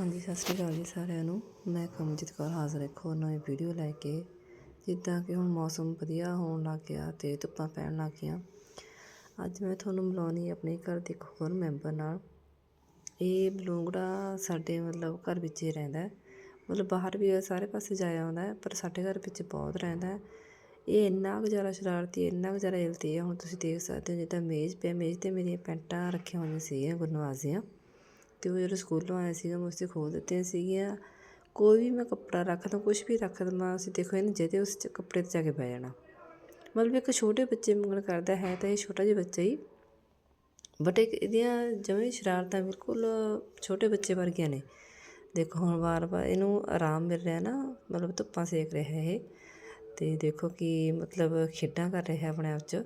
ਹਾਂਜੀ ਸਤਿ ਸ਼੍ਰੀ ਅਕਾਲ ਜੀ ਸਾਰਿਆਂ ਨੂੰ। ਮੈਂ ਕਮਲਜੀਤ ਕੌਰ ਹਾਜ਼ਰ ਇੱਕ ਹੋਰ ਨਵੀਂ ਵੀਡੀਓ ਲੈ ਕੇ। ਜਿੱਦਾਂ ਕਿ ਹੁਣ ਮੌਸਮ ਵਧੀਆ ਹੋਣ ਲੱਗ ਗਿਆ ਤੇ ਧੁੱਪਾਂ ਪੈਣ ਲੱਗ ਗਈਆਂ। ਅੱਜ ਮੈਂ ਤੁਹਾਨੂੰ ਮਿਲਾਉਣੀ ਆਪਣੇ ਘਰ ਦੇ ਇੱਕ ਹੋਰ ਮੈਂਬਰ ਨਾਲ। ਇਹ ਬਲੂੰਗੜਾ ਸਾਡੇ ਮਤਲਬ ਘਰ ਵਿੱਚ ਹੀ ਰਹਿੰਦਾ ਹੈ। ਮਤਲਬ ਬਾਹਰ ਵੀ ਸਾਰੇ ਪਾਸੇ ਜਾਇਆ ਆਉਂਦਾ ਹੈ, ਪਰ ਸਾਡੇ ਘਰ ਵਿੱਚ ਬਹੁਤ ਰਹਿੰਦਾ ਹੈ। ਇਹ ਇੰਨਾ ਕੁ ਜ਼ਿਆਦਾ ਸ਼ਰਾਰਤੀ ਇੰਨਾ ਕੁ ਜ਼ਿਆਦਾ ਇਲਤੀ ਹੈ ਹੁਣ ਤੁਸੀਂ ਦੇਖ ਸਕਦੇ ਹੋ ਜਿੱਦਾਂ ਮੇਜ਼ ਪਿਆ ਮੇਜ਼ 'ਤੇ ਮੇਰੀਆਂ ਪੈਂਟਾਂ ਰੱਖੀਆਂ ਹੋਈਆਂ ਸੀਗੀਆਂ ਗੁਰਨਵਾਜ ਦੀਆਂ ਅਤੇ ਉਹ ਜਦੋਂ ਸਕੂਲੋਂ ਆਇਆ ਸੀਗਾ, ਮੈਂ ਉਸੇ ਖੋਲ੍ਹ ਦਿੱਤੀਆਂ ਸੀਗੀਆਂ। ਕੋਈ ਵੀ ਮੈਂ ਕੱਪੜਾ ਰੱਖ ਰੱਖਦਾ, ਕੁਛ ਵੀ ਰੱਖ ਦੇਵਾਂ ਅਸੀਂ ਦੇਖੋ ਇਹਨੇ ਜਿਹਦੇ ਉਸ 'ਚ ਕੱਪੜੇ 'ਤੇ ਜਾ ਕੇ ਪੈ ਜਾਣਾ। ਮਤਲਬ ਇੱਕ ਛੋਟੇ ਬੱਚੇ ਮੰਗਣ ਕਰਦਾ ਹੈ ਤਾਂ ਇਹ ਛੋਟਾ ਜਿਹਾ ਬੱਚਾ ਹੀ। ਬਟ ਇੱਕ ਇਹਦੀਆਂ ਜਿਵੇਂ ਸ਼ਰਾਰਤਾਂ ਬਿਲਕੁਲ ਛੋਟੇ ਬੱਚੇ ਵਰਗੀਆਂ ਨੇ। ਦੇਖੋ ਹੁਣ ਵਾਰ ਵਾਰ ਇਹਨੂੰ ਆਰਾਮ ਮਿਲ ਰਿਹਾ ਨਾ, ਮਤਲਬ ਧੁੱਪਾਂ ਸੇਕ ਰਿਹਾ ਇਹ। ਅਤੇ ਦੇਖੋ ਕਿ ਮਤਲਬ ਖੇਡਾਂ ਕਰ ਰਿਹਾ ਆਪਣੇ ਆਪ 'ਚ।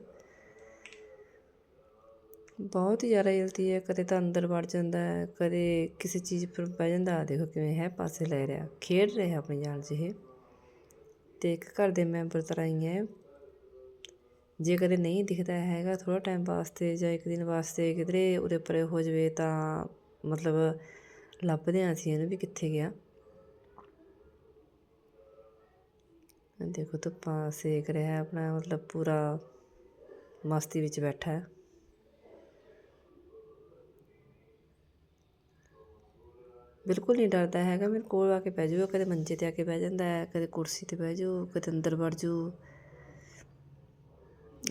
ਬਹੁਤ ਹੀ ਜ਼ਿਆਦਾ ਇਲਤੀ ਹੈ, ਕਦੇ ਤਾਂ ਅੰਦਰ ਵੜ ਜਾਂਦਾ ਹੈ, ਕਦੇ ਕਿਸੇ ਚੀਜ਼ ਪਰ ਬਹਿ ਜਾਂਦਾ ਆਹ ਦੇਖੋ ਕਿਵੇਂ ਹੈ, ਪਾਸੇ ਲੈ ਰਿਹਾ, ਖੇਡ ਰਿਹਾ ਆਪਣੀ ਜਾਨ 'ਚ ਇਹ ਅਤੇ ਇੱਕ ਘਰ ਦੇ ਮੈਂਬਰ ਤਰ੍ਹਾਂ ਹੀ ਹੈ। ਜੇ ਕਦੇ ਨਹੀਂ ਦਿਖਦਾ ਹੈਗਾ ਥੋੜ੍ਹਾ ਟਾਈਮ ਵਾਸਤੇ ਜਾਂ ਇੱਕ ਦਿਨ ਵਾਸਤੇ ਕਿਧਰੇ ਉਹਦੇ ਪਰੇ ਹੋ ਜਾਵੇ ਤਾਂ ਮਤਲਬ ਲੱਭਦੇ ਹਾਂ ਅਸੀਂ ਇਹਨੂੰ ਵੀ ਕਿੱਥੇ ਗਿਆ। ਦੇਖੋ ਧੁੱਪਾਂ ਸੇਕ ਰਿਹਾ ਆਪਣਾ, ਮਤਲਬ ਪੂਰਾ ਮਸਤੀ ਵਿੱਚ ਬੈਠਾ ਹੈ। ਬਿਲਕੁਲ ਨਹੀਂ ਡਰਦਾ ਹੈਗਾ, ਮੇਰੇ ਕੋਲ ਆ ਕੇ ਬਹਿ ਜਾਊਗਾ ਕਦੇ ਮੰਜੇ ਤੇ ਆ ਕੇ ਬਹਿ ਜਾਂਦਾ ਹੈ, ਕਦੇ ਕੁਰਸੀ ਤੇ ਬਹਿ ਜਾਊ ਕਦੇ ਅੰਦਰ ਵੜ ਜਾਊ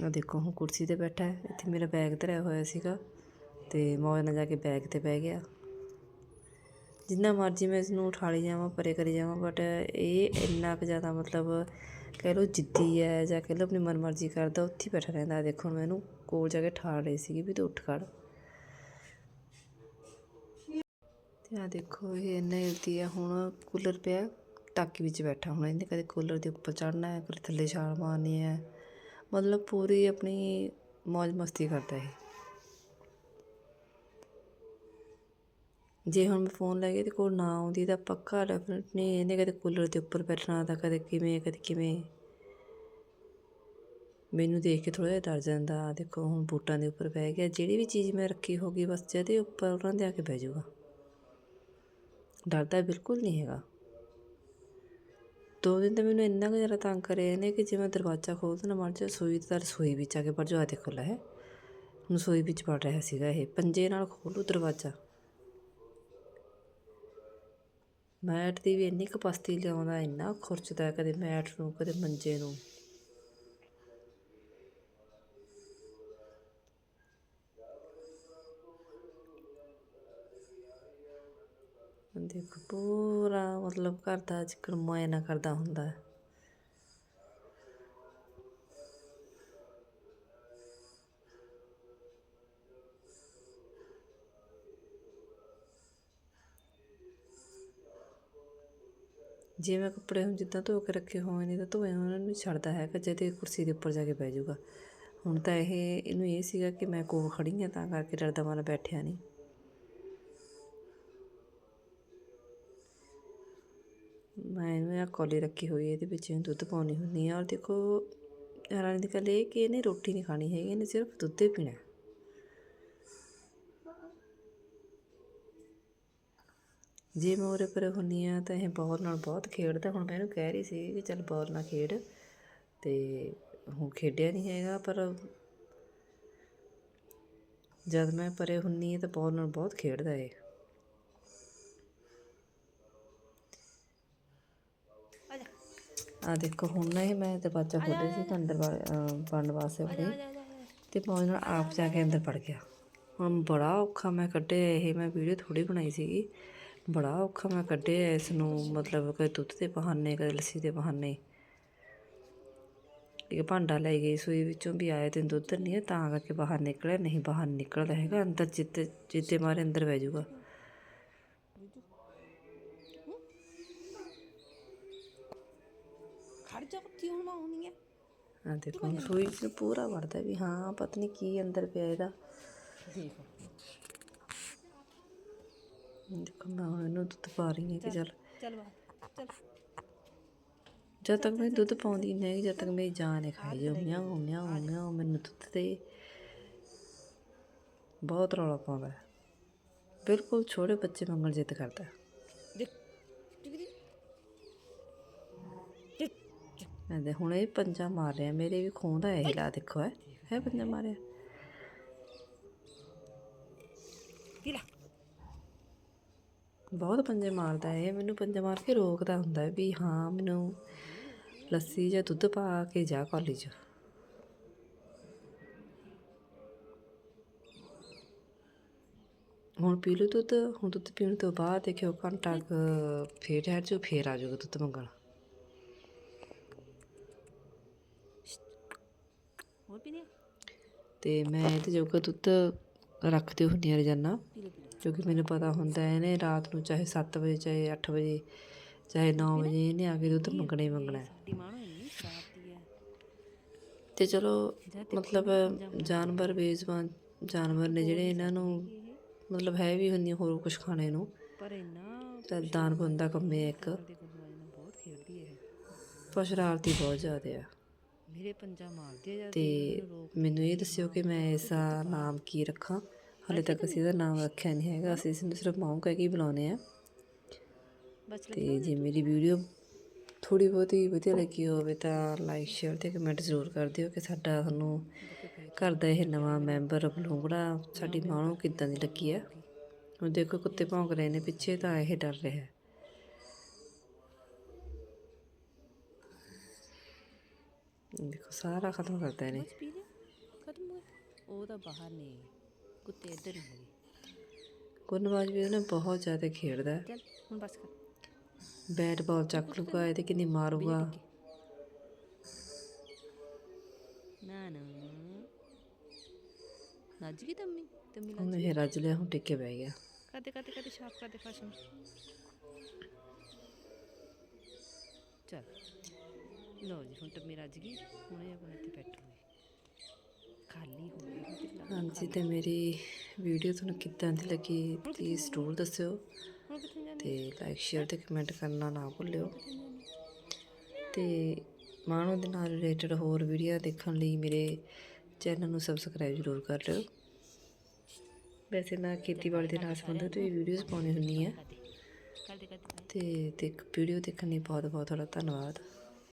ਆ ਦੇਖੋ, ਹੁਣ ਕੁਰਸੀ ਤੇ ਬੈਠਾ ਹੈ, ਇੱਥੇ ਮੇਰਾ ਬੈਗ ਧਰਿਆ ਹੋਇਆ ਸੀਗਾ ਤੇ ਮੌਜ ਨਾਲ ਜਾ ਕੇ ਬੈਗ ਤੇ ਬਹਿ ਗਿਆ। ਜਿੰਨਾ ਮਰਜ਼ੀ ਮੈਂ ਇਸਨੂੰ ਉਠਾ ਲਈ ਜਾਵਾਂ, ਪਰੇ ਕਰੀ ਜਾਵਾਂ ਬਟ ਇਹ ਇੰਨਾ ਕੁ ਜ਼ਿਆਦਾ ਮਤਲਬ ਕਹਿ ਲਓ ਜਿੱਦੀ ਹੈ ਜਾਂ ਕਹਿ ਲਓ ਆਪਣੀ ਮਨਮਰਜ਼ੀ ਕਰਦਾ, ਉੱਥੇ ਹੀ ਬੈਠਾ ਰਹਿੰਦਾ। ਦੇਖੋ, ਹੁਣ ਮੈਂ ਇਹਨੂੰ ਕੋਲ ਜਾ ਕੇ ਠਾਲ ਰਹੀ ਸੀਗੀ ਵੀ ਤੂੰ ਉੱਠ ਖੜ ਤੇ ਆ ਦੇਖੋ, ਇਹ ਇੰਨਾ ਇਲਤੀ ਆ। ਹੁਣ ਕੂਲਰ ਪਿਆ, ਟਾਕੀ ਵਿੱਚ ਬੈਠਾ ਹੁਣ। ਇਹਨੇ ਕਦੇ ਕੂਲਰ ਦੇ ਉੱਪਰ ਚੜਨਾ ਹੈ, ਕਦੇ ਥੱਲੇ ਛਾਲ ਮਾਰਨੀ ਹੈ। ਮਤਲਬ ਪੂਰੀ ਆਪਣੀ ਮौज ਮਸਤੀ ਕਰਦਾ ਇਹ। ਜੇ ਹੁਣ ਮੈਂ ਫੋਨ ਲੈ ਕੇ ਤੇ ਕੋਲ ਨਾ ਆਉਂਦੀ, ਤਾਂ ਪੱਕਾ ਡੈਫੀਨਿਟ ਨਹੀਂ ਇਹਨੇ ਕਦੇ ਕੂਲਰ ਦੇ ਉੱਪਰ ਬੈਠਣਾ ਤਾਂ ਕਦੇ ਕਿਵੇਂ ਕਦੇ ਕਿਵੇਂ। ਮੈਨੂੰ ਦੇਖ ਕੇ ਥੋੜਾ ਜਿਹਾ ਡਰ ਜਾਂਦਾ। ਦੇਖੋ, ਹੁਣ ਬੂਟਾਂ ਦੇ ਉੱਪਰ ਬਹਿ ਗਿਆ। ਜਿਹੜੀ ਵੀ ਚੀਜ਼ ਮੈਂ ਰੱਖੀ ਹੋਗੀ ਬਸ ਜਦੇ ਉੱਪਰ ਉਹਨਾਂ ਦੇ ਆ ਕੇ ਬਹਿ ਜਾਊਗਾ। ਡਰਦਾ ਬਿਲਕੁਲ ਨਹੀਂ ਹੈਗਾ। ਦੋ ਦਿਨ ਤਾਂ ਮੈਨੂੰ ਇੰਨਾ ਕੁ ਜ਼ਿਆਦਾ ਤੰਗ ਕਰਿਆ ਨੇ ਕਿ ਜਿਵੇਂ ਦਰਵਾਜ਼ਾ ਖੋਲ੍ਹਦਾ ਨਾ ਮਰ ਜਾ ਰਸੋਈ ਤਾਂ ਰਸੋਈ ਵਿੱਚ ਆ ਕੇ ਵੜ ਜਾ ਆ ਦੇਖੋ ਲੈ ਰਸੋਈ ਵਿੱਚ ਵੜ ਰਿਹਾ ਸੀਗਾ ਇਹ, ਪੰਜੇ ਨਾਲ ਖੋਲੂ ਦਰਵਾਜ਼ਾ। ਮੈਟ ਦੀ ਵੀ ਇੰਨੀ ਕਪੈਸਿਟੀ ਲਿਆਉਂਦਾ ਇੰਨਾ ਖੁਰਚਦਾ ਕਦੇ ਮੈਟ ਨੂੰ, ਕਦੇ ਮੰਜੇ ਨੂੰ। ਦੇਖੋ ਪੂਰਾ ਮਤਲਬ ਘਰ ਦਾ ਜਿਕਰ ਮੁਆਇਨਾ ਕਰਦਾ ਹੁੰਦਾ ਹੈ। ਜੇ ਮੈਂ ਕੱਪੜੇ ਹੁਣ ਜਿੱਦਾਂ ਧੋ ਕੇ ਰੱਖੇ ਹੋਏ ਨੇ ਤਾਂ ਧੋਏ ਉਹਨਾਂ ਨੂੰ ਛੱਡਦਾ ਹੈ ਕਿ ਜਦੇ ਕੁਰਸੀ ਦੇ ਉੱਪਰ ਜਾ ਕੇ ਬਹਿ ਜਾਊਗਾ। ਹੁਣ ਤਾਂ ਇਹ, ਇਹਨੂੰ ਇਹ ਸੀਗਾ ਕਿ ਮੈਂ ਕੋਲ ਖੜੀ ਹਾਂ ਤਾਂ ਕਰਕੇ ਡਰਦਾ ਮਨ ਬੈਠਿਆ ਨਹੀਂ ਮੈਂ ਇਹਨੂੰ ਇਹ ਕੌਲੀ ਰੱਖੀ ਹੋਈ ਹੈ, ਇਹਦੇ ਵਿੱਚ ਦੁੱਧ ਪਾਉਣੀ ਹੁੰਦੀ ਆ। ਔਰ ਦੇਖੋ ਹੈਰਾਨੀ ਦੀ ਗੱਲ ਇਹ ਕਿ ਇਹਨੇ ਰੋਟੀ ਨਹੀਂ ਖਾਣੀ ਹੈਗੀ, ਇਹਨੇ ਸਿਰਫ ਦੁੱਧ ਹੀ ਪੀਣਾ ਜੇ ਮੈਂ ਉਰੇ ਪਰੇ ਹੁੰਦੀ ਆ, ਤਾਂ ਇਹ ਬੋਲ ਨਾਲ ਬਹੁਤ ਖੇਡਦਾ। ਹੁਣ ਮੈਂ ਇਹਨੂੰ ਕਹਿ ਰਹੀ ਸੀ ਕਿ ਚੱਲ ਬੋਲ ਨਾਲ ਖੇਡ, ਤੇ ਹੁਣ ਖੇਡਿਆ ਨਹੀਂ ਹੈਗਾ, ਪਰ ਜਦ ਮੈਂ ਪਰੇ ਹੁੰਨੀ ਤਾਂ ਬੋਲ ਨਾਲ ਬਹੁਤ ਖੇਡਦਾ ਇਹ। ਆ ਦੇਖੋ, ਹੁਣ ਨਾ ਇਹ ਮੈਂ ਦਰਵਾਜ਼ਾ ਖੋਲ੍ਹਿਆ ਸੀ ਤਾਂ ਅੰਦਰ ਵੜਨ ਵਾਸਤੇ ਆਪਣੇ ਤੇ ਮੌਜ ਨਾਲ ਆਪ ਜਾ ਕੇ ਅੰਦਰ ਵੜ ਗਿਆ। ਹੁਣ ਬੜਾ ਔਖਾ ਮੈਂ ਕੱਢਿਆ ਇਹ, ਮੈਂ ਵੀਡੀਓ ਥੋੜੀ ਬਣਾਈ ਸੀਗੀ। ਬੜਾ ਔਖਾ ਮੈਂ ਕੱਢਿਆ ਇਸ ਨੂੰ, ਮਤਲਬ ਕਦੇ ਦੁੱਧ ਦੇ ਬਹਾਨੇ, ਕਦੇ ਲੱਸੀ ਦੇ ਬਹਾਨੇ। ਇੱਕ ਭਾਂਡਾ ਲੈ ਗਈ, ਸੂਈ ਵਿੱਚੋਂ ਵੀ ਆਇਆ ਤੇ ਦੁੱਧ ਨਹੀਂ ਹੈ, ਤਾਂ ਕਰਕੇ ਬਾਹਰ ਨਿਕਲਿਆ, ਨਹੀਂ ਬਾਹਰ ਨਿਕਲਦਾ ਹੈਗਾ, ਅੰਦਰ ਜਿੱਤੇ ਜਿੱਤੇ ਮਾਰੇ ਅੰਦਰ ਬਹਿ ਜਾਊਗਾ। ਖੜ ਜਾ ਹੁਣ ਮੈਂ ਆਉਣੀ ਆ। ਆ ਦੇਖੋ ਹੁਣ ਸੂਈ ਚ ਪੂਰਾ ਵੜਦਾ ਵੀ ਹਾਂ ਪਤਾ ਨਹੀਂ ਕੀ ਅੰਦਰ ਪਿਆ ਇਹਦਾ। ਦੇਖ। ਦੇਖੋ ਮੈਂ ਹੁਣ ਇਹਨੂੰ ਦੁੱਧ ਪਾ ਰਹੀ ਹਾਂ ਕਿ ਚੱਲ ਚੱਲ। ਬਾਹਰ ਚੱਲ। ਜਦ ਤੱਕ ਮੈਂ ਦੁੱਧ ਪਾਉਂਦੀ ਨਹੀਂ ਜਦ ਤੱਕ ਮੇਰੀ ਜਾਨ ਹੈ ਖਾਈ ਮਿਆਉ ਮਿਆਉ ਮਿਆਉ ਮੈਨੂੰ ਦੁੱਧ ਦੇ ਬਹੁਤ ਰੌਲਾ ਪਾਉਂਦਾ ਹੈ। ਬਿਲਕੁਲ ਛੋਟੇ ਬੱਚੇ ਵਾਂਗਣ ਜਿੱਦ ਕਰਦਾ ਹੈ। ਦੇਖ ਟਿਕਰੀ ਇਹਦੇ ਹੁਣ ਇਹ ਪੰਜਾ ਮਾਰ ਰਿਹਾ ਮੇਰੇ ਵੀ ਖੂਨ ਦਾ ਇਹ ਹਿਲਾ ਦੇਖੋ ਹੈ। ਹੈ ਪੰਜਾ ਮਾਰਿਆ? ਬਹੁਤ ਪੰਜੇ ਮਾਰਦਾ ਹੈ ਇਹ ਮੈਨੂੰ ਪੰਜਾ ਮਾਰ ਕੇ ਰੋਕਦਾ ਹੁੰਦਾ ਹੈ ਵੀ ਹਾਂ ਮੈਨੂੰ ਲੱਸੀ ਜਾਂ ਦੁੱਧ ਪਾ ਕੇ ਜਾ ਕਾਲਜ। ਹੁਣ ਪੀ ਲਓ ਦੁੱਧ ਹੁਣ ਦੁੱਧ ਪੀਣ ਤੋਂ ਬਾਅਦ ਦੇਖਿਓ ਘੰਟਾ ਫੇਰ ਠਹਿਰ ਜਾਓ ਫੇਰ ਆ ਜਾਊਗਾ ਦੁੱਧ ਮੰਗਣ ਹੋਰ ਪੀਣੀ ਆ? ਤੇ ਮੈਂ ਇਹਦੇ ਜੋਗਾ ਦੁੱਧ ਰੱਖਦੀ ਹੁੰਦੀ ਹਾਂ ਰੋਜ਼ਾਨਾ ਕਿਉਂਕਿ ਮੈਨੂੰ ਪਤਾ ਹੁੰਦਾ ਹੈ ਇਹਨੇ ਰਾਤ ਨੂੰ ਚਾਹੇ 7 ਵਜੇ ਚਾਹੇ 8 ਵਜੇ ਚਾਹੇ 9 ਵਜੇ ਇਹਨੇ ਆ ਕੇ ਦੁੱਧ ਮੰਗਣਾ ਹੀ ਮੰਗਣਾ ਤੇ ਚਲੋ ਮਤਲਬ ਜਾਨਵਰ ਬੇਜ਼ਬਾਨ ਜਾਨਵਰ ਨੇ ਜਿਹੜੇ ਇਹਨਾਂ ਨੂੰ ਮਤਲਬ ਹੈ ਵੀ ਹੁੰਦੀਆਂ ਹੋਰ ਕੁਝ ਖਾਣੇ ਨੂੰ ਤਾਂ ਦਾਨ ਪੁੰਨ ਦਾ ਕੰਮ ਇੱਕ। ਪਰ ਸ਼ਰਾਰਤੀ ਬਹੁਤ ਜ਼ਿਆਦਾ ਆ। ਤੇ ਮੈਨੂੰ ਇਹ ਦੱਸਿਓ ਕਿ ਮੈਂ ਇਸ ਦਾ ਨਾਮ ਕੀ ਰੱਖਾਂ? ਹਾਲੇ ਤੱਕ ਅਸੀਂ ਇਹਦਾ ਨਾਮ ਰੱਖਿਆ ਨਹੀਂ ਹੈਗਾ। ਅਸੀਂ ਇਸਨੂੰ ਸਿਰਫ ਮਾਊ ਕਹਿ ਕੇ ਹੀ ਬੁਲਾਉਂਦੇ ਆ ਤੇ ਜੇ ਮੇਰੀ ਵੀਡੀਓ ਥੋੜੀ ਬਹੁਤੀ ਵਧੀਆ ਲੱਗੀ ਹੋਵੇ ਤਾਂ ਲਾਈਕ ਸ਼ੇਅਰ ਤੇ ਕਮੈਂਟ ਜ਼ਰੂਰ ਕਰ ਦਿਓ ਕਿ ਸਾਡਾ ਤੁਹਾਨੂੰ ਘਰ ਦਾ ਇਹ ਨਵਾਂ ਮੈਂਬਰ ਬਲੂੰਗੜਾ ਸਾਡੀ ਮਾਂ ਨੂੰ ਕਿੱਦਾਂ ਦੀ ਲੱਗੀ ਹੈ ਹੁਣ ਦੇਖੋ ਕੁੱਤੇ ਭੌਂਕ ਰਹੇ ਨੇ ਪਿੱਛੇ ਤਾਂ ਇਹ ਡਰ ਰਿਹਾ। ਦੇਖੋ ਸਾਰਾ ਖਤਮ ਕਰਤਾ ਇਹਨੇ। ਬਸ ਪੀ ਲਿਆ ਖਤਮ ਹੋ ਗਿਆ ਉਹ ਤਾਂ ਬਾਹਰ ਨੇ। ਕੁੱਤੇ ਇੱਧਰ ਹੀ ਹੈਗੇ। ਗੁਰਨਵਾਜ ਵੀ ਉਹਨੇ ਬਹੁਤ ਜ਼ਿਆਦਾ ਖੇਡਦਾ। ਹੈ ਚੱਲ ਹੁਣ ਬਸ ਕਰ। ਬੈਟ ਬਾਲ ਚੱਕ ਲੂਗਾ ਇਹਦੇ ਕਿੰਨੀ ਮਾਰੂਗਾ। ਨਾ ਨਾ ਨੱਜ ਗਈ ਤੰਮੀ। ਤੰਮੀ ਹੁਣ ਇਹ ਰੱਜ ਲਿਆ ਹੁਣ ਟਿੱਕੇ ਬਹਿ ਗਿਆ। ਕਦੇ ਕਦੇ ਕਦੇ ਸ਼ਾਪ ਕਰਦੇ ਫਾਸ਼ਨ ਚਲ। ਲਓ ਜੀ ਹੁਣ ਟੰਮੀ ਰੱਜ ਗਈ। ਹੁਣ ਆਪਣੇ ਇੱਥੇ ਬੈਠੂਗੀ। ਖਾਲੀ ਹੋ ਗਈ ਹਾਂਜੀ ਤੇ ਮੇਰੀ ਵੀਡੀਓ ਤੁਹਾਨੂੰ ਕਿੱਦਾਂ ਦੀ ਲੱਗੀ ਪਲੀਜ਼ ਜ਼ਰੂਰ ਦੱਸਿਓ। ਤੇ ਲਾਈਕ ਸ਼ੇਅਰ ਤੇ ਕਮੈਂਟ ਕਰਨਾ ਨਾ ਭੁੱਲਿਓ। ਤੇ ਮਾਣੋ ਦੇ ਨਾਲ ਰਿਲੇਟਡ ਹੋਰ ਵੀਡੀਓ ਦੇਖਣ ਲਈ ਮੇਰੇ ਚੈਨਲ ਨੂੰ ਸਬਸਕ੍ਰਾਈਬ ਜ਼ਰੂਰ ਕਰ ਲਿਓ। ਵੈਸੇ ਮੈਂ ਖੇਤੀਬਾੜੀ ਦੇ ਨਾਲ ਸੰਬੰਧਿਤ ਵੀ ਵੀਡੀਓਜ਼ ਪਾਉਣੀ ਹੁੰਦੀ ਕਰਦੇ ਤੇ ਤੇ ਵੀਡੀਓ ਦੇਖਣ ਲਈ ਬਹੁਤ ਬਹੁਤ ਤੁਹਾਡਾ ਧੰਨਵਾਦ।